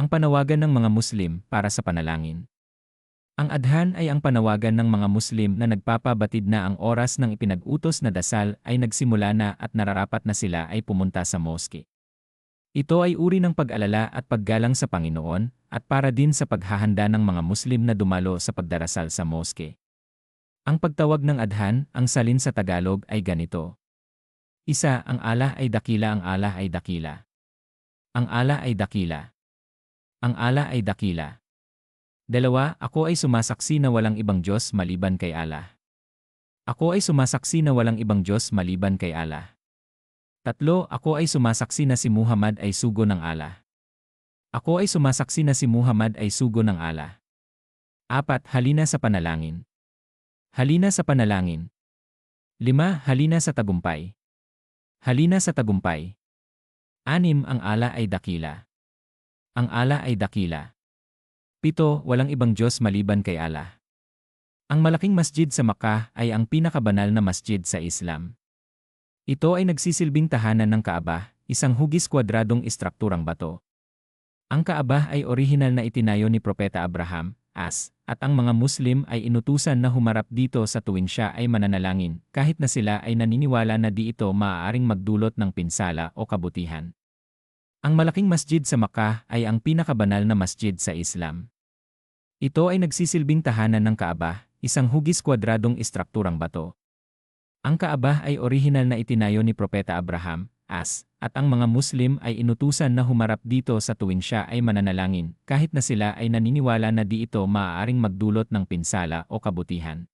Ang panawagan ng mga Muslim para sa panalangin. Ang adhan ay ang panawagan ng mga Muslim na nagpapabatid na ang oras ng ipinag-utos na dasal ay nagsimula na at nararapat na sila ay pumunta sa moske. Ito ay uri ng pag-alala at paggalang sa Panginoon at para din sa paghahanda ng mga Muslim na dumalo sa pagdarasal sa moske. Ang pagtawag ng adhan, ang salin sa Tagalog ay ganito. Isa, ang Allah ay dakila, ang Allah ay dakila. Ang Allah ay dakila. Ang Allah ay dakila. Dalawa, ako ay sumasaksi na walang ibang Diyos maliban kay Allah. Ako ay sumasaksi na walang ibang Diyos maliban kay Allah. Tatlo, ako ay sumasaksi na si Muhammad ay sugo ng Allah. Ako ay sumasaksi na si Muhammad ay sugo ng Allah. Apat, halina sa panalangin. Halina sa panalangin. Lima, halina sa tagumpay. Halina sa tagumpay. Anim, ang ala ay dakila. Ang ala ay dakila. Pito, walang ibang Diyos maliban kay Allah. Ang malaking masjid sa Makkah ay ang pinakabanal na masjid sa Islam. Ito ay nagsisilbing tahanan ng Kaaba, isang hugis kwadradong istrukturang bato. Ang Kaaba ay orihinal na itinayo ni Propeta Abraham, as, at ang mga Muslim ay inutusan na humarap dito sa tuwing siya ay mananalangin, kahit na sila ay naniniwala na di ito maaaring magdulot ng pinsala o kabutihan. Ang malaking masjid sa Makkah ay ang pinakabanal na masjid sa Islam. Ito ay nagsisilbing tahanan ng Kaaba, isang hugis kwadradong istrukturang bato. Ang Kaaba ay orihinal na itinayo ni Propeta Abraham, as, at ang mga Muslim ay inutusan na humarap dito sa tuwing siya ay mananalangin, kahit na sila ay naniniwala na di ito maaaring magdulot ng pinsala o kabutihan.